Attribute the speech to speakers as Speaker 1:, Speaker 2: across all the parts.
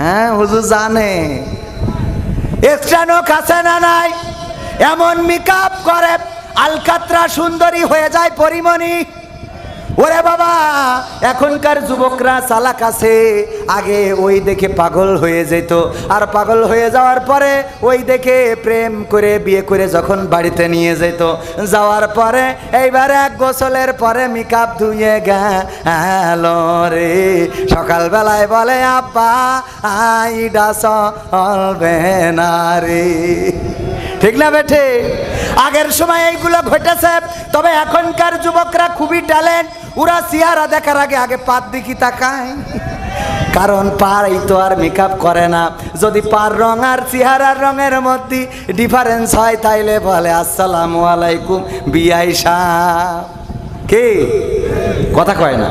Speaker 1: হ্যাঁ হুজুর জানে। এক্সট্রানো কাছে না নাই, এমন মেকআপ করে, আলকাত্রা সুন্দরী হয়ে যায় পরিমণি। ওরে বাবা, এখনকার যুবকরা চালাক আছে। আগে ওই দেখে পাগল হয়ে যেত। আর পাগল হয়ে যাওয়ার পরে ওই দেখে প্রেম করে, বিয়ে করে যখন বাড়িতে নিয়ে যেত। যাওয়ার পরে এইবার এক গোসলের পরে মেকআপ ধুয়ে গেল রে। সকালবেলায় বলে আপা আইডা চলবে না রে। ঠিক না বেঠে? আগের সময় এইগুলো ঘটেছে, তবে এখনকার যুবকরা খুবই ট্যালেন্ট ওরা চেহারা দেখার আগে আগে পাত দিকি তাকায়। কারণ পার এই তো আর মেকআপ করে না। যদি পার রং আর চেহারার রঙের মধ্যে ডিফারেন্স হয়, তাইলে বলে, আসসালামু আলাইকুম বিআই সাহ কে? কথা কয় না।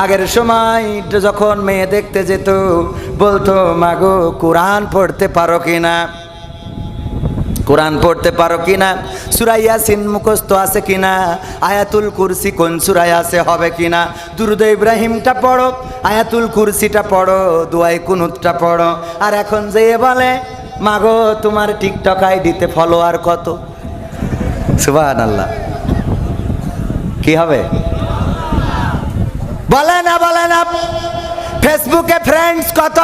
Speaker 1: আগের সময় যখন মেয়ে দেখতে যেত, বলতো, মাগো, কোরআন পড়তে পারো কিনা? কোরআন পড়তে পারো কিনা? সুরাইয়া সিন মুখস্থ আছে কিনা? আয়াতুল কুরসি কোন সুরাই আছে হবে কিনা? দুরুদ ইব্রাহিমটা পড়ো, আয়াতুল কুরসিটা পড়ো দুয়াই কুনুতটা পড়ো। আর এখন যে বলে, মাগো, তোমার টিকটক আইডিতে ফলোয়ার কত? সুবাহ আল্লাহ কি হবে? বলে না বলে না। ফেসবুকে ফ্রেন্ডস কত?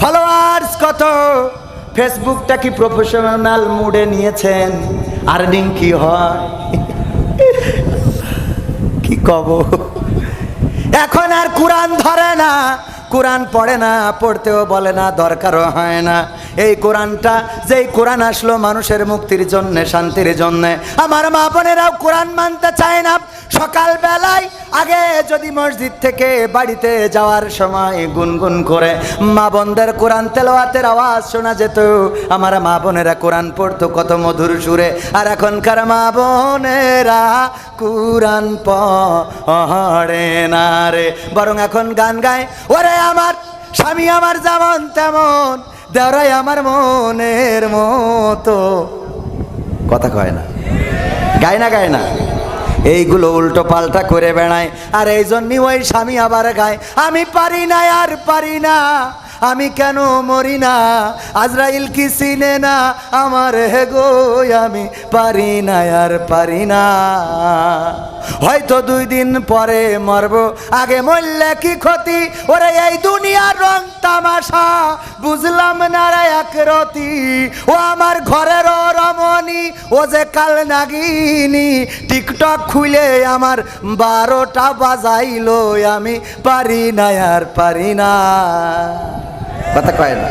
Speaker 1: ফলোয়ার্স কত? ফেসবুকটা কি প্রফেশনাল মুডে নিয়েছেন? আর্নিং কি হয়? কি কব? এখন আর কোরআন ধরে না। কোরআন পড়ে না, পড়তেও বলে না, দরকারও হয় না। এই কোরআনটা, যেই কোরআন আসলো মানুষের মুক্তির জন্যে, শান্তির জন্যে। আমার মা বোনেরাও কোরআন মানতে চায় না। সকালবেলায় আগে যদি মসজিদ থেকে বাড়িতে যাওয়ার সময় গুনগুন করে মা বোনদের কোরআন তেলাওয়াতের আওয়াজ শোনা যেত, আমার মা বোনেরা কোরআন পড়তো কত মধুর সুরে, আর এখনকার মা বোনেরা কোরআন পড়ে না রে। বরং এখন গান গায়, ওরে আমার স্বামী, আমার যেমন তেমন, দেওরাই আমার মনের মতো। কথা কয় না। গায় না গায় না। এইগুলো উল্টো পাল্টা করে বেড়ায়। আর এই জন্যই ওই স্বামী আবার গায়, আমি পারি না, আর পারি না, আমি কেন মরি না? আজরাইল কি চিনে না আমার? হে গো, আমি পারি না, আর পারি না। হয়তো দুই দিন পরে মরব। আগে মরলে কি ক্ষতি? ওরে এই দুনিয়ার রং তামাশা, বুঝলাম না রে এক রতি। ও আমার ঘরের রমণী, ও যে কাল নাগিনি। টিকটক খুলে আমার বারোটা বাজাইলো, আমি পারি না আর পারি না। কথা কয় না।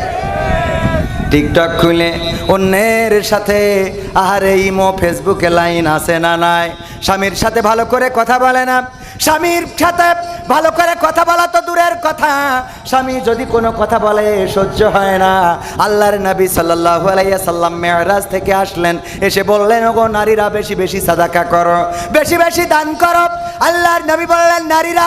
Speaker 1: টিকটক খুলে, অন্যের সাথে, আহারে ইমো ফেসবুকে লাইন আছে না নাই? স্বামীর সাথে ভালো করে কথা বলে না। স্বামীর সাথে ভালো করে কথা বলা তো দূরের কথা। স্বামী যদি কোনো কথা বলে, সহ্য হয় না। আল্লাহর নবী সাল্লাল্লাহু আলাইহি সাল্লাম মেয়রাজ থেকে আসলেন। এসে বললেন, ওগো, নারীরা বেশি বেশি সাদাকা করো, বেশি বেশি দান করো। আল্লাহর নবী বললেন, নারীরা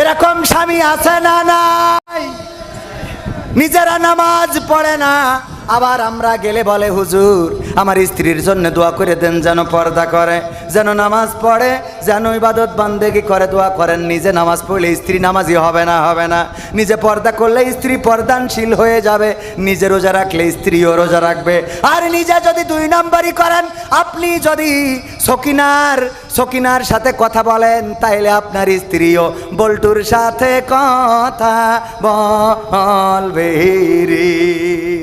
Speaker 1: এরকম স্বামী আছে না নাই? নিজেরা নামাজ পড়ে না। আবার আমরা গেলে বলে, হুজুর, আমার স্ত্রীর জন্য দোয়া করে দেন যেন পর্দা করে, যেন নামাজ পড়ে, যেন ইবাদত বান্দেগি করে, দোয়া করেন। নিজে নামাজ পড়লে স্ত্রী নামাজি হবে না হবে না। নিজে পর্দা করলে স্ত্রী পর্দানশীল হয়ে যাবে। নিজে রোজা রাখলে স্ত্রীও রোজা রাখবে। আর নিজে যদি দুই নম্বরই করেন, আপনি যদি সকিনার সকিনার সাথে কথা বলেন তাইলে আপনার স্ত্রীও বল্টুর সাথে কথা বলবে রে।